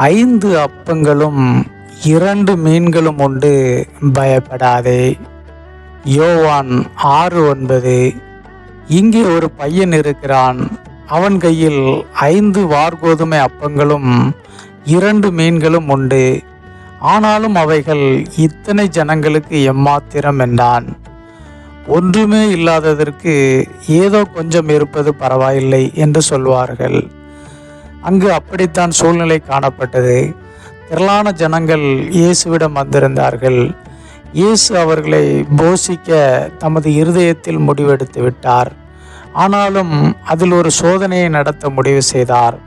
ஐந்து அப்பங்களும் இரண்டு மீன்களும் உண்டு. பயப்படாதே. யோவான் ஆறு ஒன்பது. இங்கே ஒரு பையன் இருக்கிறான். அவன் கையில் ஐந்து வார்கோதுமை அப்பங்களும் இரண்டு மீன்களும் உண்டு. ஆனாலும் அவைகள் இத்தனை ஜனங்களுக்கு எம்மாத்திரம் என்றான். ஒன்றுமே இல்லாததற்கு ஏதோ கொஞ்சம் இருப்பது பரவாயில்லை என்று சொல்வார்கள். அங்கு அப்படித்தான் சூழ்நிலை காணப்பட்டது. திரளான ஜனங்கள் இயேசுவிடம் வந்திருந்தார்கள். இயேசு அவர்களை போஷிக்க தமது இருதயத்தில் முடிவெடுத்து விட்டார். ஆனாலும் அதில் ஒரு சோதனையை நடத்த முடிவு செய்தார்.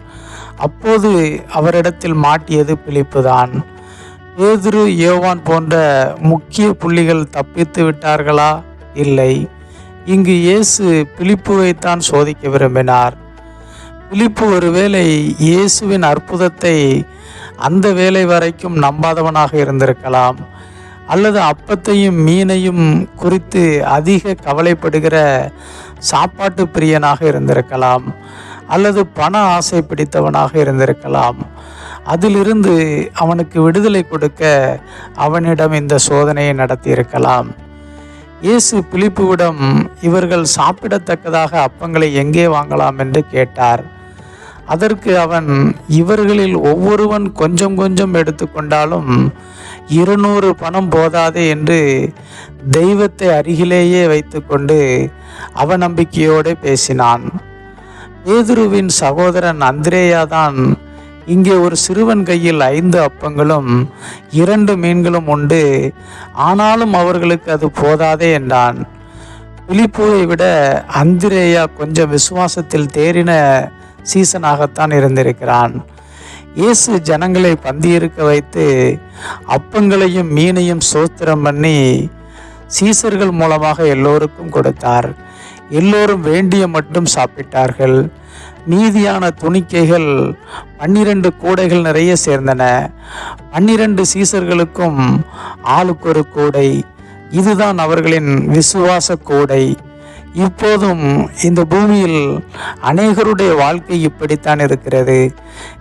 அப்போது அவரிடத்தில் மாட்டியது பிலிப்புதான். பேதுரு யோவான் போன்ற முக்கிய புள்ளிகள் தப்பித்து விட்டார்களா? இல்லை. இங்கு இயேசு பிலிப்புவைத்தான் சோதிக்க விரும்பினார். பிலிப்பு ஒருவேளை இயேசுவின் அற்புதத்தை அந்த வேலை வரைக்கும் நம்பாதவனாக இருந்திருக்கலாம். அல்லது அப்பத்தையும் மீனையும் குறித்து அதிக கவலைப்படுகிற சாப்பாட்டு பிரியனாக இருந்திருக்கலாம். அல்லது பண ஆசை பிடித்தவனாக இருந்திருக்கலாம். அதிலிருந்து அவனுக்கு விடுதலை கொடுக்க அவனிடம் இந்த சோதனையை நடத்தியிருக்கலாம். இயேசு பிலிப்புவிடம் இவர்கள் சாப்பிடத்தக்கதாக அப்பங்களை எங்கே வாங்கலாம் என்று கேட்டார். அதற்கு அவன் இவர்களில் ஒவ்வொருவன் கொஞ்சம் கொஞ்சம் எடுத்துக்கொண்டாலும் இருநூறு பணம் போதாதே என்று தெய்வத்தை அருகிலேயே வைத்துக்கொண்டு அவநம்பிக்கையோடு பேசினான். பேதுருவின் சகோதரன் அந்திரேயா தான் இங்கே ஒரு சிறுவன் கையில் ஐந்து அப்பங்களும் இரண்டு மீன்களும் உண்டு. ஆனாலும் அவர்களுக்கு அது போதாதே என்றான். பிலிப்புவை விட அந்திரேயா கொஞ்சம் விசுவாசத்தில் தேறின சீசனாகத்தான் இருந்திருக்கிறான். இயேசு ஜனங்களை பந்தியிருக்க வைத்து அப்பங்களையும் மீனையும் சோத்திரம் பண்ணி சீசர்கள் மூலமாக எல்லோருக்கும் கொடுத்தார். எல்லோரும் வேண்டிய மட்டும் சாப்பிட்டார்கள். மீதியான துணிக்கைகள் பன்னிரண்டு கூடைகள் நிறைய சேர்ந்தன. பன்னிரண்டு சீசர்களுக்கும் ஆளுக்கு ஒரு கூடை. இதுதான் அவர்களின் விசுவாச கூடை. இப்போதும் இந்த பூமியில் அநேகருடைய வாழ்க்கை இப்படித்தான் இருக்கிறது.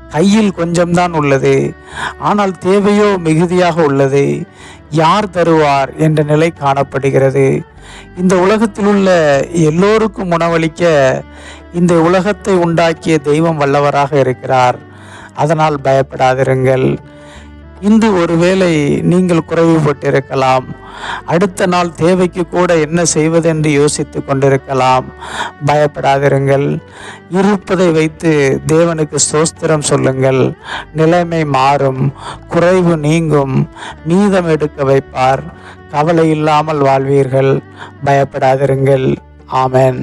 கையில் கொஞ்சம்தான் உள்ளது. ஆனால் தேவையோ மிகுதியாக உள்ளது. யார் தருவார் என்ற நிலை காணப்படுகிறது. இந்த உலகத்தில் உள்ள எல்லோருக்கும் உணவளிக்க இந்த உலகத்தை உண்டாக்கிய தெய்வம் வல்லவராக இருக்கிறார். அதனால் பயப்படாதிருங்கள். இன்று ஒருவேளை நீங்கள் குறைவுபட்டிருக்கலாம். அடுத்த நாள் தேவைக்கு கூட என்ன செய்வதென்று யோசித்து கொண்டிருக்கலாம். பயப்படாதிருங்கள். இருப்பதை வைத்து தேவனுக்கு சோஸ்திரம் சொல்லுங்கள். நிலைமை மாறும். குறைவு நீங்கும். மீதம் எடுக்க வைப்பார். கவலை இல்லாமல் வாழ்வீர்கள். பயப்படாதிருங்கள். ஆமேன்.